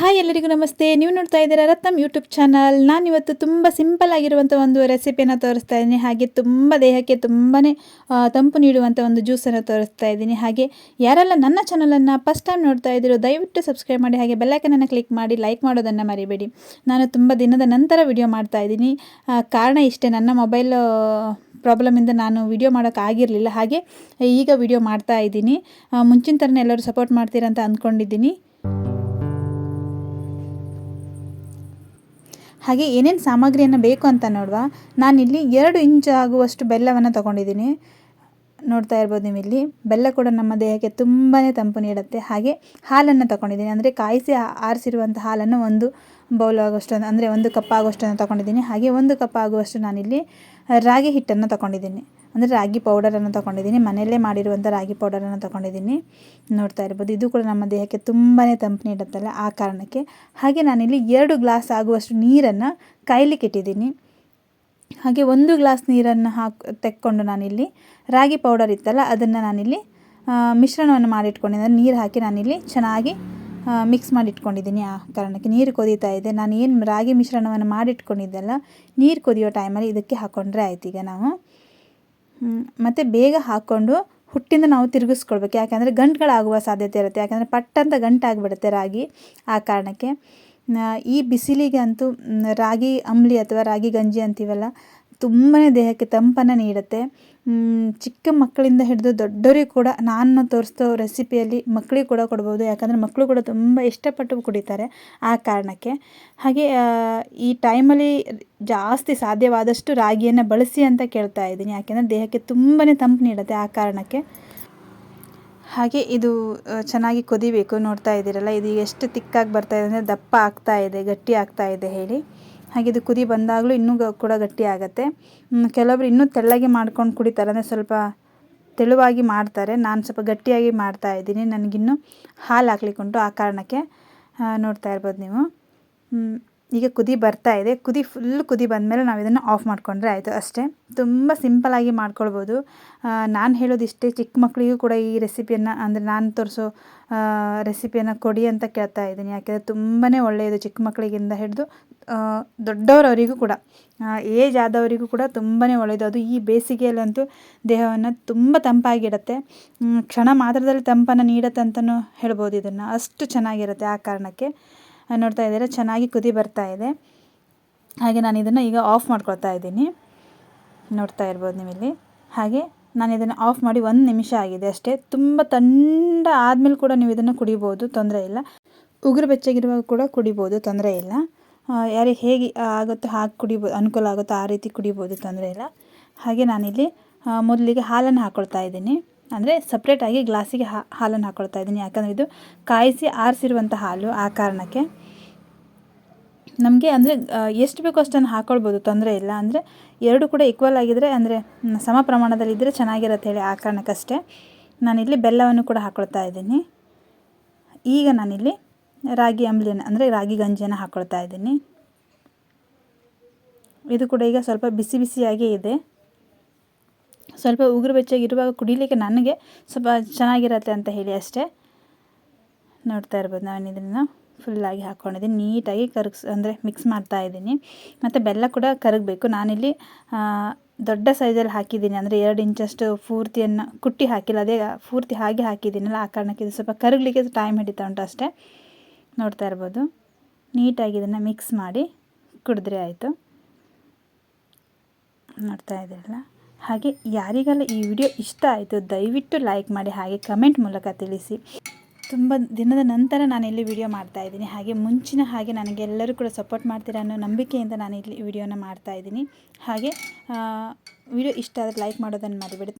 Hi ಎಲ್ಲರಿಗೂ ನಮಸ್ತೆ. ನೀವು ನೋಡ್ತಾ ಇದ್ದೀರಾ ರತ್ನಂ ಯೂಟ್ಯೂಬ್ ಚಾನಲ್. ನಾನು ಇವತ್ತು ತುಂಬ ಸಿಂಪಲ್ ಆಗಿರುವಂಥ ಒಂದು ರೆಸಿಪಿಯನ್ನು ತೋರಿಸ್ತಾ ಇದ್ದೀನಿ. ಹಾಗೆ ತುಂಬ ದೇಹಕ್ಕೆ ತುಂಬಾ ತಂಪು ನೀಡುವಂಥ ಒಂದು ಜ್ಯೂಸನ್ನು ತೋರಿಸ್ತಾ ಇದ್ದೀನಿ. ಹಾಗೆ ಯಾರೆಲ್ಲ ನನ್ನ ಚಾನಲನ್ನು ಫಸ್ಟ್ ಟೈಮ್ ನೋಡ್ತಾ ಇದ್ದೀರೋ, ದಯವಿಟ್ಟು ಸಬ್ಸ್ಕ್ರೈಬ್ ಮಾಡಿ. ಹಾಗೆ ಬೆಲ್ಲೈಕನನ್ನು ಕ್ಲಿಕ್ ಮಾಡಿ ಲೈಕ್ ಮಾಡೋದನ್ನು ಮರಿಬೇಡಿ. ನಾನು ತುಂಬ ದಿನದ ನಂತರ ವಿಡಿಯೋ ಮಾಡ್ತಾ ಇದ್ದೀನಿ. ಕಾರಣ ಇಷ್ಟೇ, ನನ್ನ ಮೊಬೈಲ್ ಪ್ರಾಬ್ಲಮಿಂದ ನಾನು ವಿಡಿಯೋ ಮಾಡೋಕ್ಕಾಗಿರಲಿಲ್ಲ ಹಾಗೆ ಈಗ ವಿಡಿಯೋ ಮಾಡ್ತಾ ಇದ್ದೀನಿ. ಮುಂಚಿನ ಥರನೇ ಎಲ್ಲರೂ ಸಪೋರ್ಟ್ ಮಾಡ್ತೀರಂತ ಅಂದ್ಕೊಂಡಿದ್ದೀನಿ. ಹಾಗೆ ಏನೇನು ಸಾಮಗ್ರಿಯನ್ನು ಬೇಕು ಅಂತ ನೋಡುವ. ನಾನಿಲ್ಲಿ ಎರಡು ಇಂಚ್ ಆಗುವಷ್ಟು ಬೆಲ್ಲವನ್ನು ತಗೊಂಡಿದ್ದೀನಿ. ನೋಡ್ತಾ ಇರ್ಬೋದು ನೀವು ಇಲ್ಲಿ ಬೆಲ್ಲ ಕೂಡ ನಮ್ಮ ದೇಹಕ್ಕೆ ತುಂಬಾ ತಂಪು ನೀಡುತ್ತೆ. ಹಾಗೆ ಹಾಲನ್ನು ತಗೊಂಡಿದ್ದೀನಿ. ಅಂದರೆ ಕಾಯಿಸಿ ಆರಿಸಿರುವಂಥ ಹಾಲನ್ನು ಒಂದು ಬೌಲ್ ಆಗುವಷ್ಟು ಅಂದರೆ ಒಂದು ಕಪ್ ಆಗುವಷ್ಟನ್ನು ತೊಗೊಂಡಿದ್ದೀನಿ. ಹಾಗೆ ಒಂದು ಕಪ್ ಆಗುವಷ್ಟು ನಾನಿಲ್ಲಿ ರಾಗಿ ಹಿಟ್ಟನ್ನು ತೊಗೊಂಡಿದ್ದೀನಿ. ಅಂದರೆ ರಾಗಿ ಪೌಡರನ್ನು ತೊಗೊಂಡಿದ್ದೀನಿ. ಮನೆಯಲ್ಲೇ ಮಾಡಿರುವಂಥ ರಾಗಿ ಪೌಡರನ್ನು ತೊಗೊಂಡಿದ್ದೀನಿ. ನೋಡ್ತಾ ಇರ್ಬೋದು. ಇದು ಕೂಡ ನಮ್ಮ ದೇಹಕ್ಕೆ ತುಂಬಾ ತಂಪು ನೀಡುತ್ತಲ್ಲ ಆ ಕಾರಣಕ್ಕೆ. ಹಾಗೆ ನಾನಿಲ್ಲಿ ಎರಡು ಗ್ಲಾಸ್ ಆಗುವಷ್ಟು ನೀರನ್ನು ಕಾಯ್ಲಿಕ್ಕೆ ಇಟ್ಟಿದ್ದೀನಿ. ಹಾಗೆ ಒಂದು ಗ್ಲಾಸ್ ನೀರನ್ನು ಹಾಕಿ, ತೆಕ್ಕೊಂಡು ನಾನಿಲ್ಲಿ ರಾಗಿ ಪೌಡರ್ ಇತ್ತಲ್ಲ, ಅದನ್ನು ನಾನಿಲ್ಲಿ ಮಿಶ್ರಣವನ್ನು ಮಾಡಿಟ್ಕೊಂಡಿದ್ದೀನಿ. ನೀರು ಹಾಕಿ ನಾನಿಲ್ಲಿ ಚೆನ್ನಾಗಿ ಮಿಕ್ಸ್ ಮಾಡಿ ಇಟ್ಕೊಂಡಿದ್ದೀನಿ ಆ ಕಾರಣಕ್ಕೆ ನೀರು ಕುದೀತಾ ಇದೆ. ನಾನು ಏನು ರಾಗಿ ಮಿಶ್ರಣವನ್ನು ಮಾಡಿಟ್ಕೊಂಡಿದ್ದೆಲ್ಲ, ನೀರು ಕುದಿಯೋ ಟೈಮಲ್ಲಿ ಇದಕ್ಕೆ ಹಾಕ್ಕೊಂಡ್ರೆ ಆಯ್ತು ಈಗ ನಾವು. ಮತ್ತು ಬೇಗ ಹಾಕ್ಕೊಂಡು ಹುಟ್ಟಿಂದ ನಾವು ತಿರುಗಿಸ್ಕೊಳ್ಬೇಕು. ಯಾಕೆಂದರೆ ಗಂಟುಗಳಾಗುವ ಸಾಧ್ಯತೆ ಇರುತ್ತೆ. ಯಾಕಂದರೆ ಪಟ್ಟಂತ ಗಂಟಾಗಿಬಿಡುತ್ತೆ ರಾಗಿ ಆ ಕಾರಣಕ್ಕೆ. ಈ ಬಿಸಿಲಿಗೆ ಅಂತೂ ರಾಗಿ ಅಂಬ್ಲಿ ಅಥವಾ ರಾಗಿ ಗಂಜಿ ಅಂತೀವಲ್ಲ ತುಂಬಾ ದೇಹಕ್ಕೆ ತಂಪನ್ನು ನೀಡುತ್ತೆ. ಚಿಕ್ಕ ಮಕ್ಕಳಿಂದ ಹಿಡಿದು ದೊಡ್ಡವರಿಗೂ ಕೂಡ ನಾನು ತೋರಿಸ್ತೋ ರೆಸಿಪಿಯಲ್ಲಿ ಮಕ್ಕಳಿಗೆ ಕೂಡ ಕೊಡ್ಬೋದು. ಯಾಕಂದರೆ ಮಕ್ಕಳು ಕೂಡ ತುಂಬ ಇಷ್ಟಪಟ್ಟು ಕುಡಿತಾರೆ ಆ ಕಾರಣಕ್ಕೆ. ಹಾಗೆ ಈ ಟೈಮಲ್ಲಿ ಜಾಸ್ತಿ ಸಾಧ್ಯವಾದಷ್ಟು ರಾಗಿಯನ್ನು ಬಳಸಿ ಅಂತ ಕೇಳ್ತಾ ಇದ್ದೀನಿ. ಯಾಕೆಂದರೆ ದೇಹಕ್ಕೆ ತುಂಬಾ ತಂಪು ನೀಡುತ್ತೆ ಆ ಕಾರಣಕ್ಕೆ. ಹಾಗೆ, ಇದು ಚೆನ್ನಾಗಿ ಕುದಿಬೇಕು. ನೋಡ್ತಾ ಇದ್ದೀರಲ್ಲ ಇದು ಎಷ್ಟು ತಿಕ್ಕಾಗಿ ಬರ್ತಾ ಇದೆ ಅಂದರೆ ದಪ್ಪ ಆಗ್ತಾ ಇದೆ, ಗಟ್ಟಿ ಆಗ್ತಾ ಇದೆ ಹೇಳಿ. ಹಾಗೆ ಇದು ಕುದಿ ಬಂದಾಗಲೂ ಇನ್ನೂ ಕೂಡ ಗಟ್ಟಿ ಆಗುತ್ತೆ. ಕೆಲವರು ಇನ್ನೂ ತೆಳ್ಳಗೆ ಮಾಡ್ಕೊಂಡು ಕುಡಿತಾರೆ, ಅಂದರೆ ಸ್ವಲ್ಪ ತೆಳುವಾಗಿ ಮಾಡ್ತಾರೆ. ನಾನು ಸ್ವಲ್ಪ ಗಟ್ಟಿಯಾಗಿ ಮಾಡ್ತಾ ಇದ್ದೀನಿ. ನನಗಿನ್ನೂ ಹಾಲು ಹಾಕ್ಲಿಕ್ಕೆ ಉಂಟು ಆ ಕಾರಣಕ್ಕೆ ನೋಡ್ತಾ ಇರ್ಬೋದು ನೀವು. ಈಗ ಕುದಿ ಬರ್ತಾ ಇದೆ. ಕುದಿ ಫುಲ್ ಕುದಿ ಬಂದಮೇಲೆ ನಾವು ಇದನ್ನು ಆಫ್ ಮಾಡಿಕೊಂಡ್ರೆ ಆಯಿತು ಅಷ್ಟೇ. ತುಂಬ ಸಿಂಪಲಾಗಿ ಮಾಡ್ಕೊಳ್ಬೋದು. ನಾನು ಹೇಳೋದು ಇಷ್ಟೇ. ಚಿಕ್ಕ ಮಕ್ಕಳಿಗೂ ಕೂಡ ಈ ರೆಸಿಪಿಯನ್ನು ಅಂದರೆ ನಾನು ತೋರಿಸೋ ರೆಸಿಪಿಯನ್ನು ಕೊಡಿ ಅಂತ ಕೇಳ್ತಾ ಇದ್ದೀನಿ. ಯಾಕೆಂದರೆ ತುಂಬಾ ಒಳ್ಳೆಯದು ಚಿಕ್ಕ ಮಕ್ಕಳಿಗಿಂದ ಹಿಡಿದು ದೊಡ್ಡವರವರಿಗೂ ಕೂಡ. ಏಜ್ ಆದವರಿಗೂ ಕೂಡ ತುಂಬಾ ಒಳ್ಳೆಯದು. ಅದು ಈ ಬೇಸಿಗೆಯಲ್ಲಂತೂ ದೇಹವನ್ನು ತುಂಬ ತಂಪಾಗಿಡತ್ತೆ. ಕ್ಷಣ ಮಾತ್ರದಲ್ಲಿ ತಂಪನ್ನು ನೀಡತ್ತೆ ಅಂತಲೂ ಹೇಳ್ಬೋದು ಇದನ್ನು. ಅಷ್ಟು ಚೆನ್ನಾಗಿರುತ್ತೆ ಆ ಕಾರಣಕ್ಕೆ. ನೋಡ್ತಾ ಇದ್ದೀರ, ಚೆನ್ನಾಗಿ ಕುದಿ ಬರ್ತಾ ಇದೆ. ಹಾಗೆ ನಾನು ಇದನ್ನು ಈಗ ಆಫ್ ಮಾಡ್ಕೊಳ್ತಾ ಇದ್ದೀನಿ. ನೋಡ್ತಾ ಇರ್ಬೋದು ನೀವು ಇಲ್ಲಿ ಹಾಗೆ ನಾನು ಇದನ್ನು ಆಫ್ ಮಾಡಿ ಒಂದು ನಿಮಿಷ ಆಗಿದೆ ಅಷ್ಟೇ. ತುಂಬ ತಂಡ ಆದಮೇಲೆ ಕೂಡ ನೀವು ಇದನ್ನು ಕುಡಿಬೋದು, ತೊಂದರೆ ಇಲ್ಲ. ಉಗುರು ಬೆಚ್ಚಗಿರುವಾಗ ಕೂಡ ಕುಡಿಬೋದು, ತೊಂದರೆ ಇಲ್ಲ. ಯಾರು ಹೇಗೆ ಆಗುತ್ತೋ ಹಾಗೆ ಕುಡಿಬೋದು, ಅನುಕೂಲ ಆಗುತ್ತೋ ಆ ರೀತಿ ಕುಡಿಬೋದು, ತೊಂದರೆ ಇಲ್ಲ. ಹಾಗೆ ನಾನಿಲ್ಲಿ ಮೊದಲಿಗೆ ಹಾಲನ್ನು ಹಾಕ್ಕೊಳ್ತಾ ಇದ್ದೀನಿ. ಅಂದರೆ ಸಪ್ರೇಟಾಗಿ ಗ್ಲಾಸಿಗೆ ಹಾ ಹಾಲನ್ನು ಹಾಕ್ಕೊಳ್ತಾ ಇದ್ದೀನಿ. ಯಾಕಂದರೆ ಇದು ಕಾಯಿಸಿ ಆರಿಸಿರುವಂಥ ಹಾಲು ಆ ಕಾರಣಕ್ಕೆ. ನಮಗೆ ಅಂದರೆ ಎಷ್ಟು ಬೇಕೋ ಅಷ್ಟನ್ನು ಹಾಕ್ಕೊಳ್ಬೋದು ತೊಂದರೆ ಇಲ್ಲ. ಅಂದರೆ ಎರಡು ಕೂಡ ಈಕ್ವಲ್ ಆಗಿದ್ದರೆ ಅಂದರೆ ಸಮ ಪ್ರಮಾಣದಲ್ಲಿದ್ದರೆ ಚೆನ್ನಾಗಿರತ್ತೆ ಹೇಳಿ ಆ ಕಾರಣಕ್ಕಷ್ಟೇ. ನಾನಿಲ್ಲಿ ಬೆಲ್ಲವನ್ನು ಕೂಡ ಹಾಕ್ಕೊಳ್ತಾ ಇದ್ದೀನಿ. ಈಗ ನಾನಿಲ್ಲಿ ರಾಗಿ ಅಂಬ್ಲಿಯನ್ನು ಅಂದರೆ ರಾಗಿ ಗಂಜಿಯನ್ನು ಹಾಕ್ಕೊಳ್ತಾ ಇದ್ದೀನಿ. ಇದು ಕೂಡ ಈಗ ಸ್ವಲ್ಪ ಬಿಸಿ ಬಿಸಿಯಾಗೇ ಇದೆ. ಸ್ವಲ್ಪ ಉಗುರು ಬೆಚ್ಚಗಿರುವಾಗ ಕುಡಿಲಿಕ್ಕೆ ನನಗೆ ಸ್ವಲ್ಪ ಚೆನ್ನಾಗಿರತ್ತೆ ಅಂತ ಹೇಳಿ ಅಷ್ಟೇ. ನೋಡ್ತಾ ಇರ್ಬೋದು ನಾನು ಇದನ್ನು ಫುಲ್ಲಾಗಿ ಹಾಕ್ಕೊಂಡಿದ್ದೀನಿ ನೀಟಾಗಿ ಕರಗಿಸ್ ಅಂದರೆ ಮಿಕ್ಸ್ ಮಾಡ್ತಾ ಇದ್ದೀನಿ. ಮತ್ತು ಬೆಲ್ಲ ಕೂಡ ಕರಗಬೇಕು. ನಾನಿಲ್ಲಿ ದೊಡ್ಡ ಸೈಜಲ್ಲಿ ಹಾಕಿದ್ದೀನಿ. ಅಂದರೆ ಎರಡು ಇಂಚಷ್ಟು ಪೂರ್ತಿಯನ್ನು ಕುಟ್ಟಿ ಹಾಕಿಲ್ಲ. ಅದೇ ಪೂರ್ತಿ ಹಾಗೆ ಹಾಕಿದ್ದೀನಲ್ಲ, ಆ ಕಾರಣಕ್ಕೆ ಇದು ಸ್ವಲ್ಪ ಕರಗಲಿಕ್ಕೆ ಟೈಮ್ ಹಿಡಿತಾ ಉಂಟು ಅಷ್ಟೇ. ನೋಡ್ತಾ ಇರ್ಬೋದು. ನೀಟಾಗಿ ಇದನ್ನು ಮಿಕ್ಸ್ ಮಾಡಿ ಕುಡಿದ್ರೆ ಆಯಿತು. ನೋಡ್ತಾ ಇದ್ದೀರಲ್ಲ? ಹಾಗೆ ಯಾರಿಗೆಲ್ಲ ಈ ವಿಡಿಯೋ ಇಷ್ಟ ಆಯಿತು, ದಯವಿಟ್ಟು ಲೈಕ್ ಮಾಡಿ, ಹಾಗೆ ಕಮೆಂಟ್ ಮೂಲಕ ತಿಳಿಸಿ. ತುಂಬ ದಿನದ ನಂತರ ನಾನು ಇಲ್ಲಿ ವಿಡಿಯೋ ಮಾಡ್ತಾ ಇದ್ದೀನಿ. ಹಾಗೆ ಮುಂಚಿನ ಹಾಗೆ ನನಗೆಲ್ಲರೂ ಕೂಡ ಸಪೋರ್ಟ್ ಮಾಡ್ತೀರಾ ಅನ್ನೋ ನಂಬಿಕೆಯಿಂದ ನಾನು ಇಲ್ಲಿ ವಿಡಿಯೋನ ಮಾಡ್ತಾ ಇದ್ದೀನಿ. ಹಾಗೆ ವಿಡಿಯೋ ಇಷ್ಟ ಆದರೆ ಲೈಕ್ ಮಾಡೋದನ್ನು ಮರಿಬೇಡಿ.